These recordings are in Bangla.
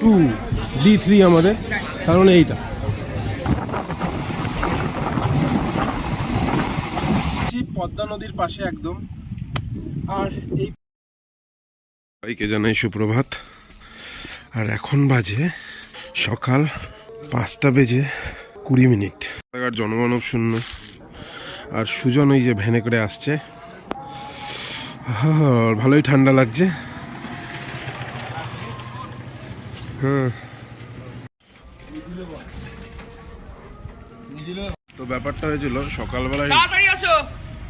টু ডি থ্রি আমাদের কারণ এইটা। পদ্মা নদীর পাশে একদম। আর এই সবাইকে জানাই সুপ্রভাত? আর এখন বাজে সকাল পাঁচটা বেজে কুড়ি মিনিট। রাস্তাঘাট জনমানব শূন্য। আর সুজন ওই যে ভ্যানে করে আসছে। ভালোই ঠান্ডা লাগছে হ্যাঁ তো ব্যাপারটা হয়েছিল সকালবেলায়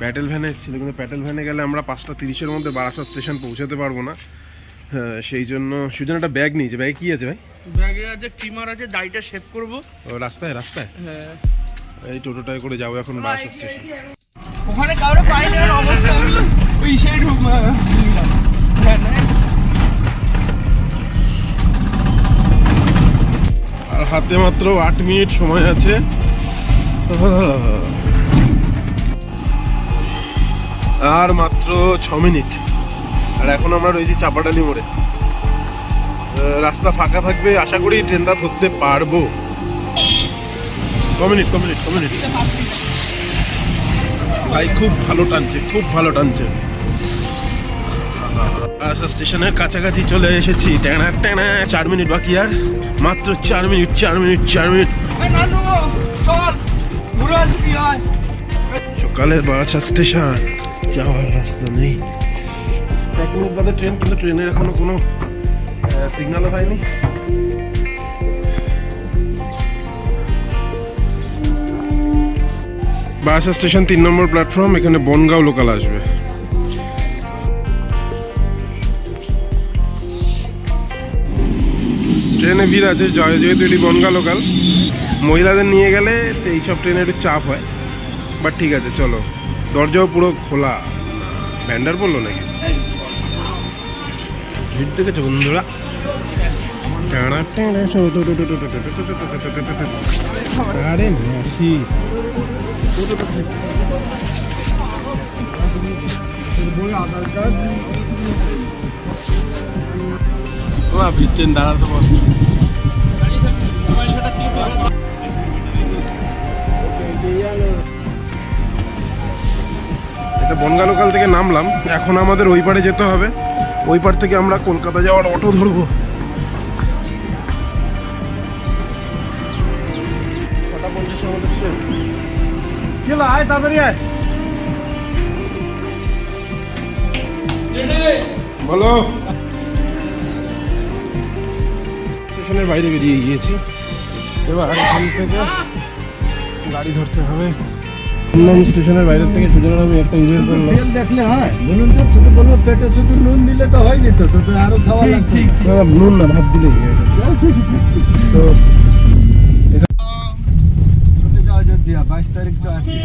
প্যাটেল ভ্যানে এসেছিল কিন্তু প্যাটেল ভ্যানে গেলে আমরা পাঁচটা তিরিশের মধ্যে বারাসাত স্টেশন পৌঁছাতে পারব না। হ্যাঁ, সেই জন্য সুজন একটা ব্যাগ নিয়েছে। ব্যাগে কি আছে ভাই? ব্যাগে আছে ট্রিমার আছে দাড়িটা শেভ করব। রাস্তায় রাস্তায়? হ্যাঁ। এই টোটোটায় করে যাব এখন বারাসাত স্টেশন। ওখানে কাউরে পাই না অবস্থা ওই সেই হাতে মাত্র আট মিনিট সময় আছে। আর মাত্র ছ মিনিট। আর এখন আমরা রয়েছি চাপাটালি মোড়ে। রাস্তা ফাঁকা থাকবে, আশা করি ট্রেনটা ধরতে পারব। ক মিনিট ক মিনিট ক মিনিট। ভাই, খুব ভালো টানছে, খুব ভালো টানছে। স্টেশনের কাছাকাছি চলে এসেছি। ট্যানা ট্যানা চার মিনিট বাকি আর। মাত্র চার মিনিট চার মিনিট চার মিনিট। সকালের বারাসা স্টেশন যাওয়ার রাস্তা নেই। এক মিনিট বাদে ট্রেন কিন্তু ট্রেনের এখনও কোনো সিগন্যালও হয়নি। বারাসা স্টেশন তিন নম্বর প্ল্যাটফর্ম এখানে বনগাঁও লোকাল আসবে। ট্রেনে ভিড় আছে জয়- যেহেতু এটি বনগাঁ লোকাল মহিলাদের নিয়ে গেলে এইসব ট্রেনে একটু চাপ হয় বাট ঠিক আছে চলো দরজাও পুরো খোলা ভ্যান্ডার বলল নাকি ভিড় দেখেছ বন্ধুরা আরে ভিড় দাঁড়াতে বনগা লোকাল থেকে নামলাম। এখন আমাদের ওই পারে যেতে হবে। ওই পার থেকে আমরা কলকাতা যাওয়ার অটো ধরবো। কটা পঞ্চাশ আমাদের ট্রেন চলো আয় তাড়াতাড়ি আয়। বলো। স্টেশনের বাইরে বেরিয়ে গিয়েছি। এবার এখান থেকে গাড়ি ধরতে হবে। নাম স্টেশনের বাইরে থেকে সুজন আমি একটা উবের করলাম। তেল দেখলে হয়। বলুন তো শুধু বলব পেটে শুধু নুন দিলে তো হয় যেত তো তো আরও খাওয়া লাগতো না, নুন না ভাত দিলেই তো বাইশ তারিখ তো আছে।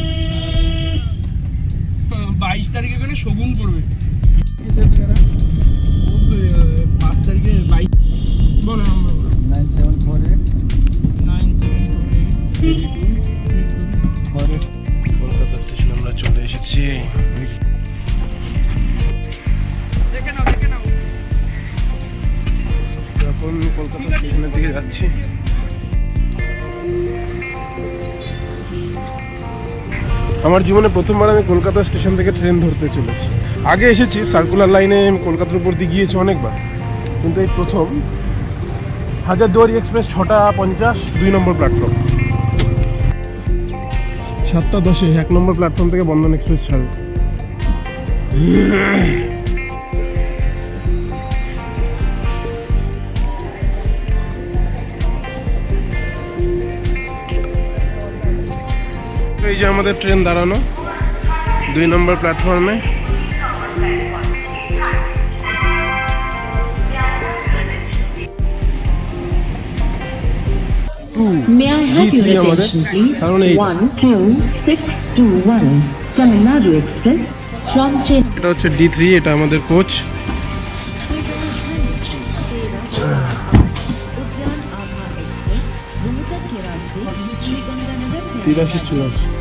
বাইশ তারিখে করে শগুন এরা? পাঁচ তারিখে বাইশ বলো nine seven four eight nine seven four eight এখন কলকাতা স্টেশনের দিকে যাচ্ছি। আমার জীবনে প্রথমবার আমি কলকাতা স্টেশন থেকে ট্রেন ধরতে চলেছি। আগে এসেছি সার্কুলার লাইনে আমি কলকাতার উপর দিয়ে গিয়েছি অনেকবার। কিন্তু এই প্রথম হাজারদুয়ারি এক্সপ্রেস ছটা পঞ্চাশ দুই নম্বর প্ল্যাটফর্ম সাতটা দশে এক নম্বর প্ল্যাটফর্ম থেকে বন্ধন এক্সপ্রেস ছাড়ে এই যে আমাদের ট্রেন দাঁড়ানো, দুই নম্বর প্ল্যাটফর্মে Tamil Nadu Express from Chennai. এটা হচ্ছে ডি থ্রি এটা আমাদের কোচ তিরাশি চুরাশি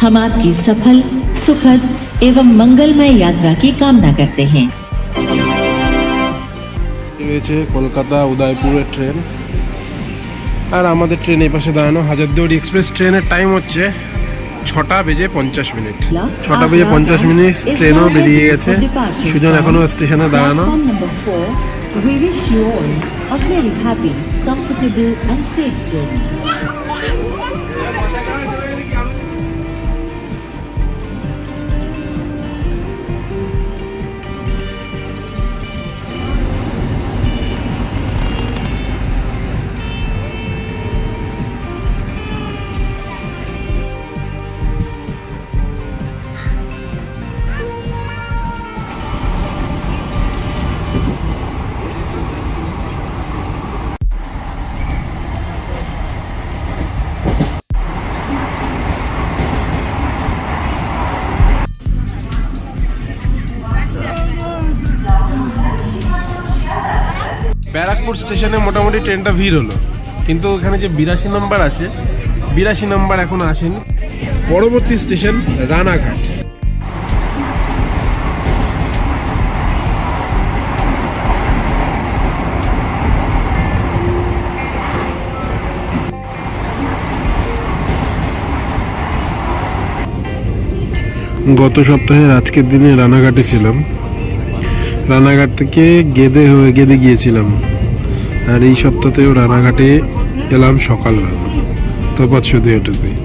हम आपकी सफल सुखद एवं मंगलमय यात्रा की कामना करते हैं রয়েছে কলকাতা উদয়পুরের ট্রেন আর আমাদের ট্রেন এই পাশে দাঁড়ানো হাজারদুয়ারি এক্সপ্রেস ট্রেনের টাইম হচ্ছে ছটা বেজে পঞ্চাশ মিনিট ছটা বেজে পঞ্চাশ মিনিট ট্রেনও বেরিয়ে গেছে সুজন এখনো স্টেশনে দাঁড়ানো ব্যারাকপুর স্টেশনে মোটামুটি ট্রেনটা ভিড় হলো। কিন্তু ওখানে যে বিরাশি নম্বর আছে, বিরাশি নম্বর এখন আসেনি। পরবর্তী স্টেশন রানাঘাট। গত সপ্তাহের আজকের দিনে রানাঘাটে ছিলাম। রানাঘাট থেকে গেদে হয়ে, গেদে গিয়েছিলাম। আর এই সপ্তাহতেও রানাঘাটে এলাম সকালবেলা। তফাৎ শুধু এটুকুই।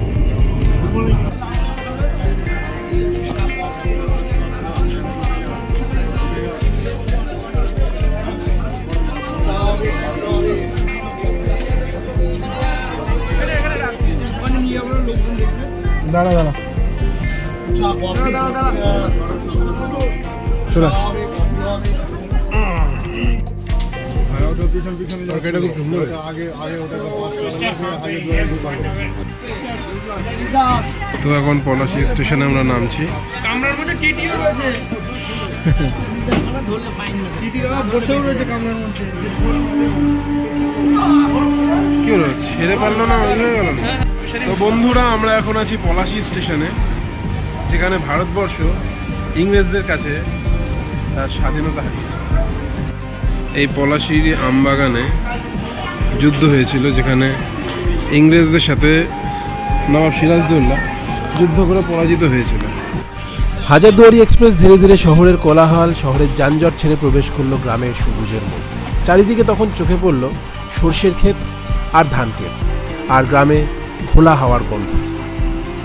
দাঁড়া দাঁড়া। চলে তরকারিটা খুব সুন্দর। হয়েছে। তো এখন পলাশি স্টেশনে আমরা নামছি। কামরার মধ্যে টিটিও রয়েছে। বসেও রয়েছে কামরার মধ্যে কি হলো? ছেড়ে পারল না? হয়ে গেল না? তো বন্ধুরা আমরা এখন আছি পলাশি স্টেশনে যেখানে ভারতবর্ষ ইংরেজদের কাছে তার স্বাধীনতা হারিয়েছে। এই পলাশির আমবাগানে যুদ্ধ হয়েছিল যেখানে ইংরেজদের সাথে নবাব সিরাজদৌল্লা যুদ্ধ করে পরাজিত হয়েছিল হাজারদুয়ারি এক্সপ্রেস ধীরে ধীরে শহরের কোলাহল, শহরের যানজট ছেড়ে প্রবেশ করল গ্রামের সবুজের মধ্যে। চারিদিকে তখন চোখে পড়ল সর্ষের ক্ষেত আর ধান ক্ষেত, আর গ্রামে খোলা হাওয়ার গন্ধ।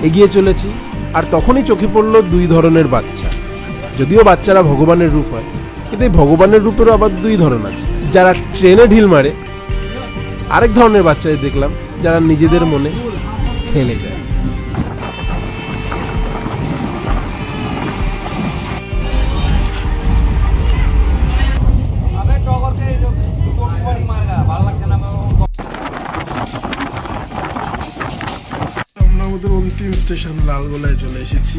এগিয়ে চলেছি, আর তখনই চোখে পড়ল দুই ধরনের বাচ্চা। যদিও বাচ্চারা ভগবানের রূপ হয় কিন্তু এই ভগবানের রূপেরও আবার দুই ধরন আছে। যারা ট্রেনে ঢিল মারে, আরেক ধরনের বাচ্চাদের দেখলাম, যারা নিজেদের মনে খেলে যায়। আমাদের স্টেশন লালগোলায় চলে এসেছি।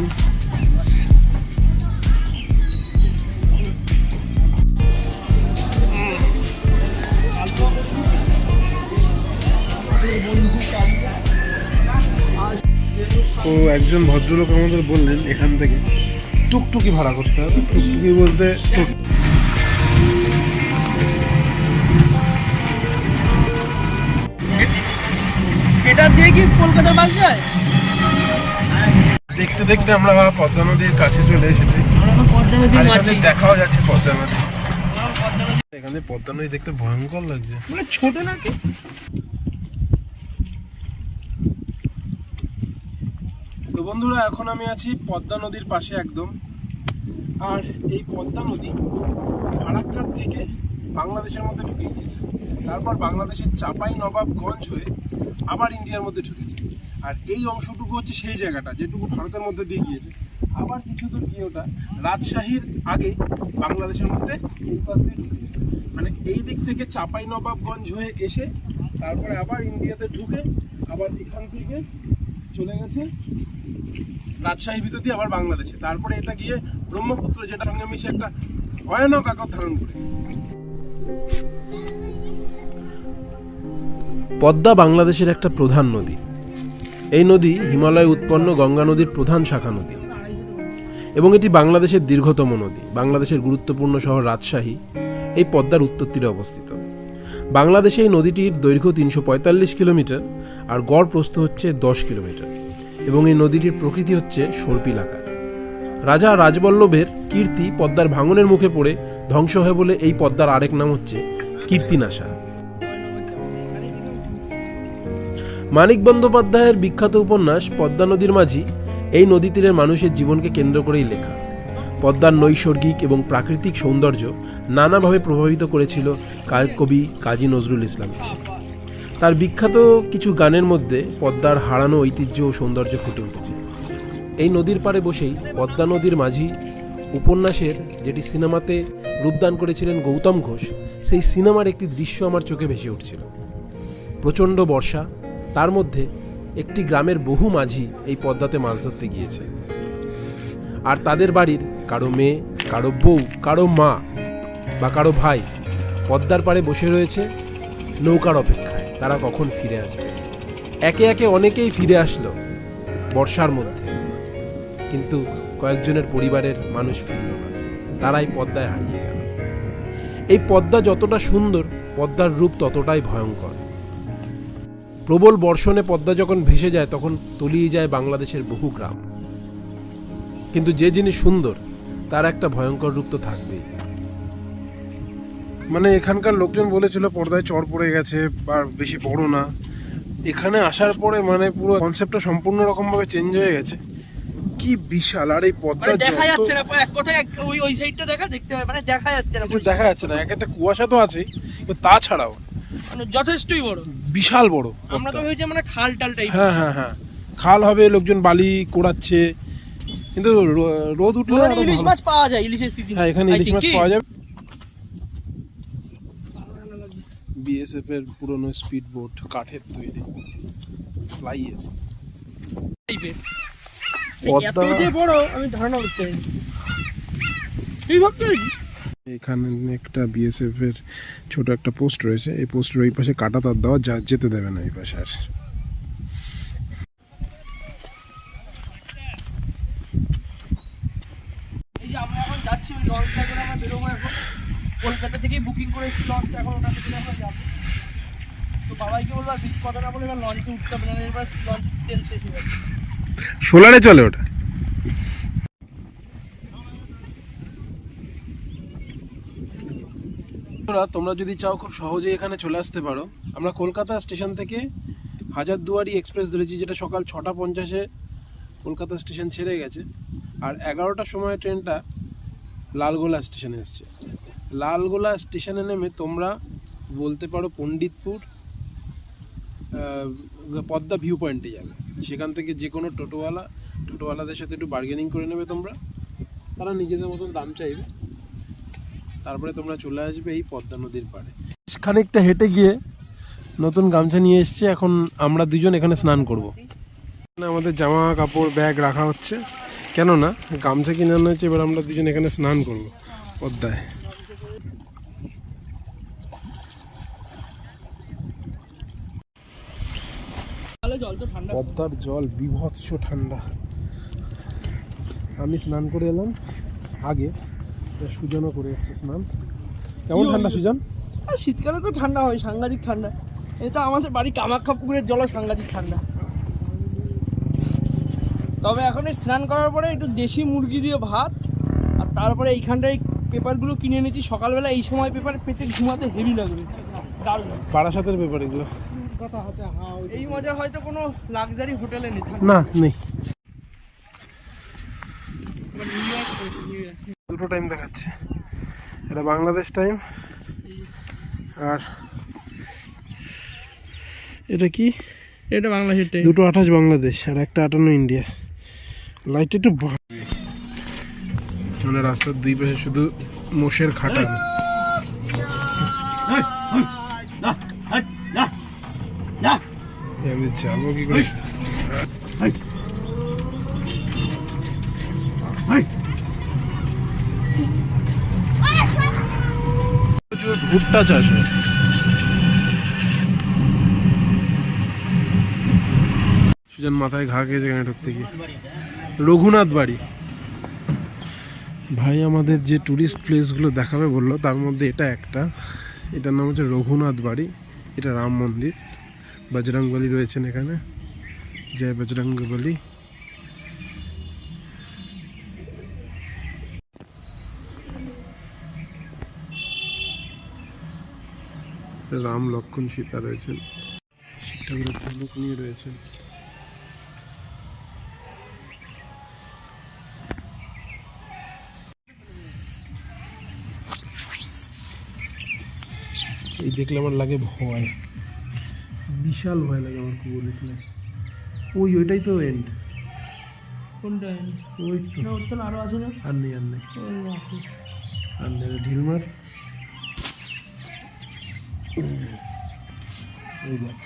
তো একজন ভদ্রলোক আমাদের বললেন এখান থেকে টুকটুকি ভাড়া করতে হবে। টুকটুকি বলতে এটা দিয়ে কি কলকাতার বাস যায়? দেখতে দেখতে আমরা পদ্মা নদীর কাছে চলে এসেছি। পদ্মা নদীর আর দেখাও যাচ্ছে পদ্মা নদী। এখানে পদ্মা নদী দেখতে ভয়ঙ্কর লাগছে। মানে ছোট নাকি? তো বন্ধুরা, এখন আমি আছি পদ্মা নদীর পাশে একদম। আর এই পদ্মা নদী ফারাক্কার থেকে বাংলাদেশের মধ্যে ঢুকে গিয়েছে তারপর বাংলাদেশের চাপাই নবাবগঞ্জ হয়ে আবার ইন্ডিয়ার মধ্যে ঢুকেছে। আর এই অংশটুকু হচ্ছে সেই জায়গাটা, যেটুকু ভারতের মধ্যে দিয়ে গিয়েছে। আবার কিছু দূর গিয়ে ওটা রাজশাহীর আগে বাংলাদেশের মধ্যে দিয়ে ঢুকে। মানে এই দিক থেকে চাপাই নবাবগঞ্জ হয়ে এসে তারপরে আবার ইন্ডিয়াতে ঢুকে আবার এখান থেকে চলে গেছে রাজশাহীর ভিতর দিয়ে আবার বাংলাদেশে। তারপরে এটা গিয়ে ব্রহ্মপুত্র যেটা সঙ্গে মিশে একটা ভয়ানক আকার ধারণ করেছে। পদ্মা বাংলাদেশের একটা প্রধান নদী। এই নদী হিমালয়ে উৎপন্ন গঙ্গা নদীর প্রধান শাখা নদী। এবং এটি বাংলাদেশের দীর্ঘতম নদী, বাংলাদেশের গুরুত্বপূর্ণ শহর রাজশাহী, এই পদ্মার উত্তর তীরে অবস্থিত। বাংলাদেশে এই নদীটির দৈর্ঘ্য তিনশো পঁয়তাল্লিশ কিলোমিটার আর গড় প্রস্থ হচ্ছে দশ কিলোমিটার। এবং এই নদীটির প্রকৃতি হচ্ছে সর্পিলাকার রাজা রাজবল্লভের কীর্তি পদ্মার ভাঙনের মুখে পড়ে ধ্বংস হয় বলে এই পদ্মার আরেক নাম হচ্ছে কীর্তিনাশা। মানিক বন্দ্যোপাধ্যায়ের বিখ্যাত উপন্যাস পদ্মা নদীর মাঝি এই নদী তীরের মানুষের জীবনকে কেন্দ্র করেই লেখা। পদ্মার নৈসর্গিক এবং প্রাকৃতিক সৌন্দর্য নানাভাবে প্রভাবিত করেছিল কবি কাজী নজরুল ইসলামকে। তার বিখ্যাত কিছু গানের মধ্যে পদ্মার হারানো ঐতিহ্য ও সৌন্দর্য ফুটে উঠেছে। এই নদীর পাড়ে বসেই পদ্মা নদীর মাঝি উপন্যাসের যেটি সিনেমাতে রূপদান করেছিলেন গৌতম ঘোষ, সেই সিনেমার একটি দৃশ্য আমার চোখে ভেসে উঠছিল। প্রচণ্ড বর্ষা, তার মধ্যে একটি গ্রামের বহু মাঝি এই পদ্মাতে মাছ ধরতে গিয়েছে। আর তাদের বাড়ির কারও মেয়ে, কারও বউ, কারও মা বা কারও ভাই পদ্মার পাড়ে বসে রয়েছে নৌকার অপেক্ষায় তারা কখন ফিরে আসবে? একে একে অনেকেই ফিরে আসলো বর্ষার মধ্যে। কিন্তু কয়েকজনের পরিবারের মানুষ ফিরল না। তারাই পদ্মায় হারিয়ে গেল। এই পদ্মা যতটা সুন্দর, পদ্মার রূপ ততটাই ভয়ঙ্কর। প্রবল বর্ষণে পদ্মা যখন ভেসে যায়, তখন তলিয়ে যায় বাংলাদেশের বহু গ্রাম। কিন্তু যে জিনিস সুন্দর, তার একটা ভয়ঙ্কর রূপ তো থাকবেই। মানে এখানকার লোকজন বলেছিল পর্দায় চর পড়ে গেছে আর বেশি বড় না। এখানে আসার পরে মানে পুরো কনসেপ্টটা সম্পূর্ণ রকম ভাবে চেঞ্জ হয়ে গেছে। কি বিশাল আর এই পদ্মা মানে দেখা যাচ্ছে না এক কথায় ওই ওই সাইডটা দেখা দেখতে মানে দেখা যাচ্ছে না কিছু দেখা যাচ্ছে না একেতে কুয়াশা তো আছেই কিন্তু তাছাড়াও মানে যথেষ্টই বড়। বিশাল বড় আমরা তো। ভেবেছি মানে খাল টাল টাইপ হ্যাঁ হ্যাঁ হ্যাঁ। খাল হবে লোকজন বালি কোড়াচ্ছে কিন্তু রোদ উঠলে মানে ইলিশ মাছ পাওয়া যায় ইলিশের সিজন হ্যাঁ এখানে ইলিশ মাছ পাওয়া যাবে। বিএসএফ এর পুরনো স্পিড বোট কাঠের তৈরি। ফ্লাইয়ের এখানে একটা বিএসএফ এর ছোট একটা পোস্ট রয়েছে। এই পোস্টের ওই পাশে কাটা তার দেওয়া যা যেতে দেবে না এই পাশে আর এই যে আমরা এখন যাচ্ছি ওই লঞ্চটা করে আমরা বেরোবো এখন কলকাতা থেকেই বুকিং করে এসেছি লঞ্চটা এখন ওটা থেকে আমরা যাব। তো বাবাইকে বলব আর বেশি কথা না বলে এবার লঞ্চে উঠতে হবে না এবার লঞ্চের তেল শেষ হয়ে যাবে। সোলারে চলে ওটা। তোমরা যদি চাও খুব সহজেই এখানে চলে আসতে পারো। আমরা কলকাতা স্টেশন থেকে হাজারদুয়ারি এক্সপ্রেস ধরেছি যেটা সকাল ছটা পঞ্চাশে কলকাতা স্টেশন ছেড়ে গেছে। আর এগারোটার সময় ট্রেনটা লালগোলা স্টেশনে এসছে। লালগোলা স্টেশনে নেমে তোমরা বলতে পারো পণ্ডিতপুর পদ্মা ভিউ পয়েন্টে যাবে। সেখান থেকে যে কোনো টোটোওয়ালা, টোটোওয়ালাদের সাথে একটু বার্গেনিং করে নেবে তোমরা। তারা নিজেদের মতন দাম চাইবে। তারপরে তোমরা চলে আসবে এই পদ্মা নদীর পাড়ে। খানিকটা হেঁটে গিয়ে নতুন গামছা নিয়ে এসছে। এখন আমরা দুজন এখানে স্নান করব। আমাদের জামা কাপড়, ব্যাগ রাখা হচ্ছে। কেননা গামছা কিনে আনা হচ্ছে এবার আমরা দুজন এখানে স্নান করব। পদ্মায় ঠান্ডা পদ্মার জল বিভৎস ঠান্ডা। আমি স্নান করে এলাম। আগে সুজনও করে এসছে স্নান। কেমন ঠান্ডা সুজন? শীতকালে তো ঠান্ডা হয় সাংঘাতিক ঠান্ডা। এটা আমাদের বাড়ি কামাখ্যা পুকুরের জলও সাংঘাতিক ঠান্ডা। তবে এখন স্নান করার পরে একটু দেশি মুরগি দিয়ে ভাত আর তারপরে এইখানটায় পেপারগুলো কিনে এনেছি সকালবেলা এই সময় পেপার পেতে ঘুমাতে হেভি লাগবে। দারুণ। বারাসাতের ব্যাপার এগুলো। এই মজা হয়তো কোনো লাক্সারি হোটেলে নেই না নেই। দুটো টাইম দেখাচ্ছে। এটা বাংলাদেশ টাইম আর এটা কি? এটা বাংলাদেশের টাইম দুটো আঠাশ বাংলাদেশ আর একটা আটান্ন ইন্ডিয়া। লাইট একটু মানে রাস্তার দুই পাশে শুধু মোষের খাটান। আমি যাব কি করে? প্রচুর ভুট্টা চাষ হয়। যেন মাথায় ঘা খেয়েছে এখানে ঢুকতে গিয়ে? রঘুনাথ বাড়ি। ভাই আমাদের যে ট্যুরিস্ট প্লেসগুলো দেখাবে বলল, তার মধ্যে এটা একটা। এটার নাম হচ্ছে রঘুনাথ বাড়ি। এটা রাম মন্দির। বজরংবলী রয়েছেন এখানে। জয় বজরংবলী রাম লক্ষণ সীতা রয়েছেন। নিয়ে রয়েছেন। এই দেখলে আমার লাগে ভয়। বিশাল ভয় লাগে আমার কুকুর দেখলে। ওই ওইটাই তো এন্ড কোনটা ওই তো। না ওর তো আরও আছে না? আর নেই আর নেই। আছে। আর নেই ঢিল মার। এই দেখ।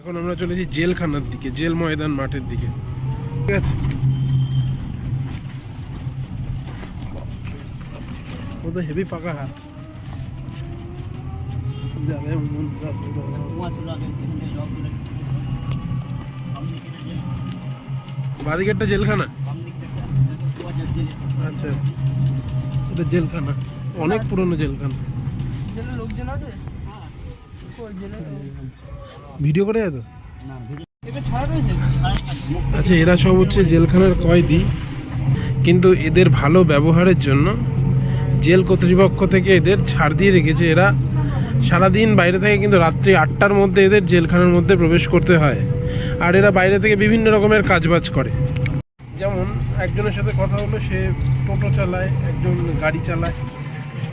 এখন আমরা চলেছি জেলখানার দিকে জেল ময়দান মাঠের দিকে। ঠিক আছে? তো হেভি পাকা হাত। বাদিকেরটা জেলখানা? আচ্ছা। এটা জেলখানা। অনেক পুরনো জেলখানা। ভিডিও করে তো? আচ্ছা এরা সব হচ্ছে জেলখানার কয়েদি। কিন্তু এদের ভালো ব্যবহারের জন্য জেল কর্তৃপক্ষ থেকে এদের ছাড় দিয়ে রেখেছে। এরা সারাদিন বাইরে থেকে কিন্তু রাত্রি আটটার মধ্যে এদের জেলখানার মধ্যে প্রবেশ করতে হয়। আর এরা বাইরে থেকে বিভিন্ন রকমের কাজবাজ করে। যেমন একজনের সাথে কথা হলো সে টোটো চালায় একজন গাড়ি চালায়।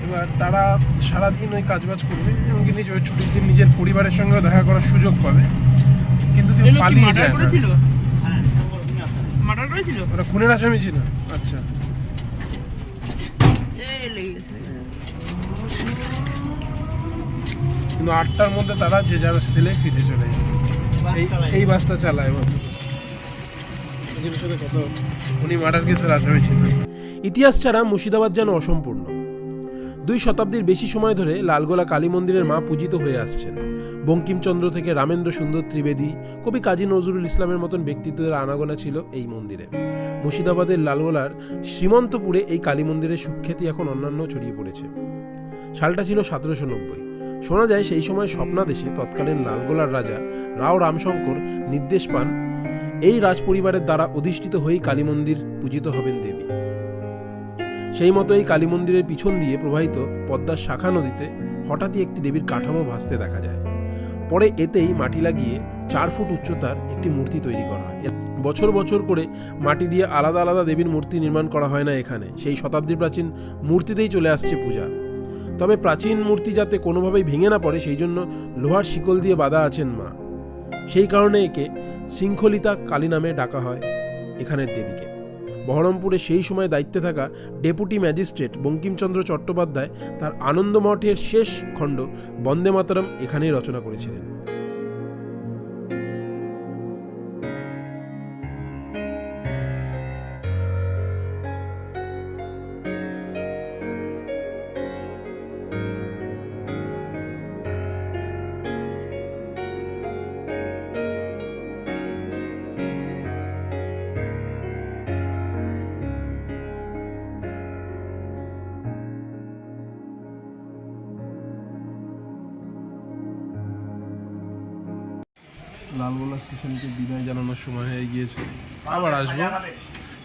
এবার তারা সারাদিন ওই কাজবাজ করবে এমনকি নিজ ওই ছুটির দিন নিজের পরিবারের সঙ্গেও দেখা করার সুযোগ পাবে। কিন্তু কেউ পালিয়ে যায় না। করেছিল? মার্ডার করেছিল? ওরা খুনের আসামি ছিল। আচ্ছা। লেগে গেছে। কিন্তু আটটার মধ্যে তারা যে যার সেলে ফিরে চলে যায়। এই এই বাসটা চালায়। উনি মার্ডার কেসের আসামি ছিল ইতিহাস ছাড়া মুর্শিদাবাদ যেন অসম্পূর্ণ। দুই শতাব্দীর বেশি সময় ধরে লালগোলা কালী মন্দিরের মা পূজিত হয়ে আসছেন। বঙ্কিমচন্দ্র থেকে রামেন্দ্র সুন্দর ত্রিবেদী, কবি কাজী নজরুল ইসলামের মতন ব্যক্তিত্বের আনাগোনা ছিল এই মন্দিরে। মুর্শিদাবাদের লালগোলার শ্রীমন্তপুরে এই কালী মন্দিরের সুখ্যাতি এখন অন্যান্য ছড়িয়ে পড়েছে। সালটা ছিল সতেরোশো নব্বই। শোনা যায় সেই সময় স্বপ্নাদেশে তৎকালীন লালগোলার রাজা রাও রামশঙ্কর নির্দেশ পান, এই রাজপরিবারের দ্বারা অধিষ্ঠিত হয়েই কালী মন্দির পূজিত হবেন দেবী। সেই মতো এই কালী মন্দিরের পিছন দিয়ে প্রবাহিত পদ্মার শাখা নদীতে হঠাৎই একটি দেবীর কাঠামো ভাসতে দেখা যায়। পরে এতেই মাটি লাগিয়ে চার ফুট উচ্চতার একটি মূর্তি তৈরি করা হয়। বছর বছর করে মাটি দিয়ে আলাদা আলাদা দেবীর মূর্তি নির্মাণ করা হয় না এখানে। সেই শতাব্দীর প্রাচীন মূর্তিতেই চলে আসছে পূজা। তবে প্রাচীন মূর্তি যাতে কোনোভাবেই ভেঙে না পড়ে, সেই জন্য লোহার শিকল দিয়ে বাঁধা আছেন মা। সেই কারণে একে শৃঙ্খলিতা কালী নামে ডাকা হয় এখানের দেবীকে। বহরমপুরে সেই সময় দায়িত্বে থাকা ডেপুটি ম্যাজিস্ট্রেট বঙ্কিমচন্দ্র চট্টোপাধ্যায় তার আনন্দমঠের শেষ খণ্ড বন্দে মাতরম এখানেই রচনা করেছিলেন। গিয়েছে। আবার আসব।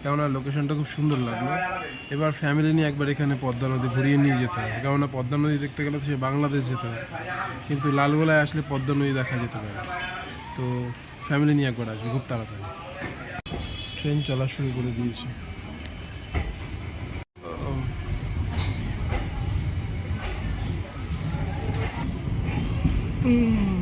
কেননা লোকেশনটা খুব সুন্দর লাগল। এবার ফ্যামিলি নিয়ে একবার এখানে পদ্মা নদী ঘুরিয়ে নিয়ে যেতে হবে। কেননা পদ্মা নদী দেখতে গেলে সে বাংলাদেশ যেতে হবে। কিন্তু লালগোলায় আসলে পদ্মা নদী দেখা যেতে পারে। তো ফ্যামিলি নিয়ে একবার আসবে খুব তাড়াতাড়ি। ট্রেন চলা শুরু করে দিয়েছে। উম,